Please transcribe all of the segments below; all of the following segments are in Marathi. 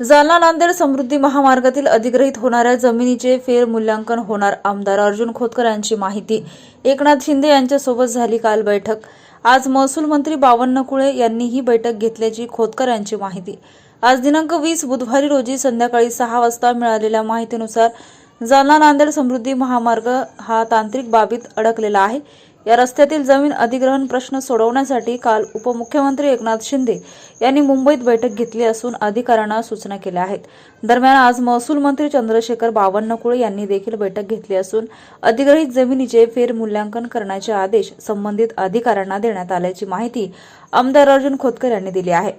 जालना नांदेड समृद्धी महामार्गातील अधिग्रहित होणाऱ्या जमिनीचे फेरमूल्यांकन होणार. आमदार अर्जुन खोतकर यांची माहिती. एकनाथ शिंदे यांच्यासोबत झाली काल बैठक. आज महसूल मंत्री बावन्न कुळे यांनी ही बैठक घेतल्याची खोतकर यांची माहिती. आज दिनांक वीस बुधवारी रोजी संध्याकाळी सहा वाजता मिळालेल्या माहितीनुसार जालना नांदेड समृद्धी महामार्ग हा तांत्रिक बाबीत अडकलेला आहे. या रस्त्यातील जमीन अधिग्रहण प्रश्न सोडवण्यासाठी काल उपमुख्यमंत्री एकनाथ शिंदे यांनी मुंबईत बैठक घेतली असून अधिकाऱ्यांना सूचना केल्या आहेत. दरम्यान आज महसूल मंत्री चंद्रशेखर बावनकुळे यांनी देखील बैठक घेतली असून अधिग्रहित जमिनीचे फेरमूल्यांकन करण्याचे आदेश संबंधित अधिकाऱ्यांना देण्यात आल्याची माहिती आमदार अर्जुन खोतकर यांनी दिली आहे.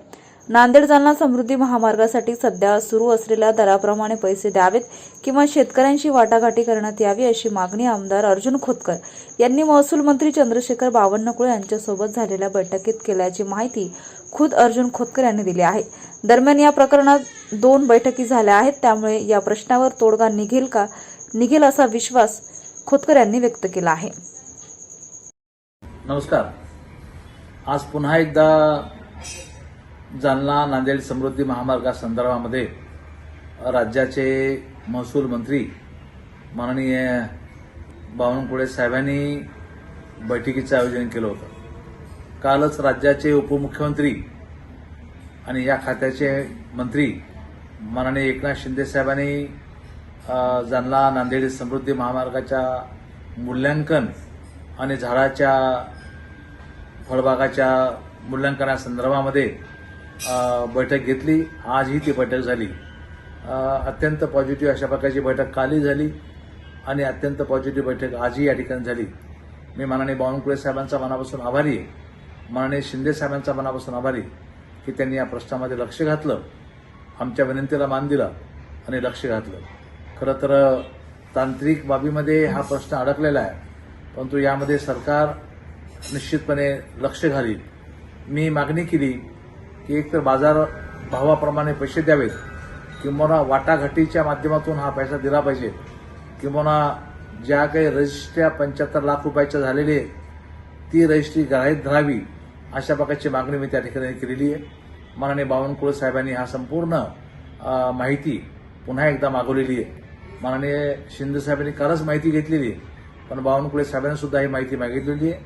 नांदेड जालना समृद्धी महामार्गासाठी सध्या सुरू असलेल्या दराप्रमाणे पैसे द्यावेत किंवा शेतकऱ्यांशी वाटाघाटी करण्यात यावी अशी मागणी आमदार अर्जुन खोतकर यांनी महसूल मंत्री चंद्रशेखर बावनकुळे यांच्यासोबत झालेल्या बैठकीत केल्याची माहिती खुद अर्जुन खोतकर यांनी दिली आहे. दरम्यान या प्रकरणात दोन बैठकी झाल्या आहेत. त्यामुळे या प्रश्नावर तोडगा निघेल का? निघेल असा विश्वास खोतकर यांनी व्यक्त केला आहे. नमस्कार. आज पुन्हा एकदा जालना नांदेड समृद्धी महामार्गासंदर्भामध्ये राज्याचे महसूल मंत्री माननीय बावनकुळे साहेबांनी बैठकीचं आयोजन केलं होतं. कालच राज्याचे उपमुख्यमंत्री आणि या खात्याचे मंत्री माननीय एकनाथ शिंदे साहेबांनी जालना नांदेड समृद्धी महामार्गाच्या मूल्यांकन आणि झाडाच्या फळबागाच्या मूल्यांकनासंदर्भामध्ये बैठक घेतली. आजही ती बैठक झाली. अत्यंत पॉझिटिव्ह अशा प्रकारची बैठक कालही झाली आणि अत्यंत पॉझिटिव्ह बैठक आजही या ठिकाणी झाली. मी माननीय बावनकुळे साहेबांचा मनापासून आभारी आहे. माननीय शिंदे साहेबांचा मनापासून आभारी की त्यांनी या प्रश्नामध्ये लक्ष घातलं आमच्या विनंतीला मान दिला आणि लक्ष घातलं. खरं तर तांत्रिक बाबीमध्ये हा प्रश्न अडकलेला आहे परंतु यामध्ये सरकार निश्चितपणे लक्ष घालील. मी मागणी केली की एकतर बाजार भावाप्रमाणे पैसे द्यावेत. किंवा वाटाघाटीच्या माध्यमातून हा पैसा दिला पाहिजे. किंवा ज्या काही रजिस्ट्र्या पंच्याहत्तर लाख रुपयाच्या झालेली आहे ती रजिस्ट्री ग्राह्यात धरावी अशा प्रकारची मागणी मी त्या ठिकाणी केलेली आहे. माननीय बावनकुळे साहेबांनी हा संपूर्ण माहिती पुन्हा एकदा मागवलेली आहे. माननीय शिंदे साहेबांनी कालच माहिती घेतलेली आहे पण बावनकुळे साहेबांनी सुद्धा ही माहिती मागितलेली आहे.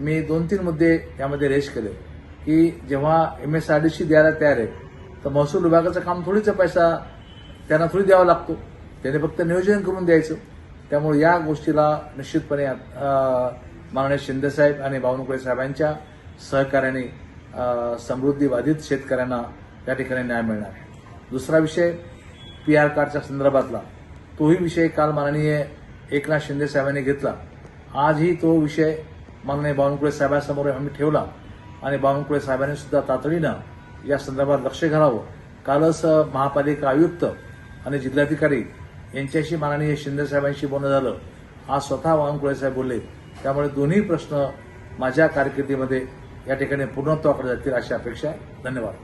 मी दोन तीन मुद्दे यामध्ये रेश केले. की जेव्हा M S R D C द्यायला तयार आहे तर महसूल विभागाचं काम थोडीचा पैसा त्यांना थोडी द्यावा लागतो. त्याने फक्त नियोजन करून द्यायचं. त्यामुळे या गोष्टीला निश्चितपणे माननीय शिंदेसाहेब आणि बावनकुळे साहेबांच्या सहकार्याने अ, शेतकऱ्यांना या ठिकाणी न्याय मिळणार आहे. दुसरा विषय पी आर कार्डच्या संदर्भातला. तोही विषय काल माननीय एकनाथ शिंदे साहेबांनी घेतला. आजही तो विषय माननीय बावनकुळे साहेबांसमोर आम्ही ठेवला. आणि बावनकुळे साहेबांनी सुद्धा तातडीनं या संदर्भात लक्ष घालावं. कालच महापालिका आयुक्त आणि जिल्हाधिकारी यांच्याशी माननीय शिंदे साहेबांशी बोलणं झालं. आज स्वतः बावनकुळे साहेब बोलले. त्यामुळे दोन्ही प्रश्न माझ्या कारकिर्दीमध्ये या ठिकाणी पूर्णत्वाकडे जातील अशी अपेक्षा. आहे धन्यवाद.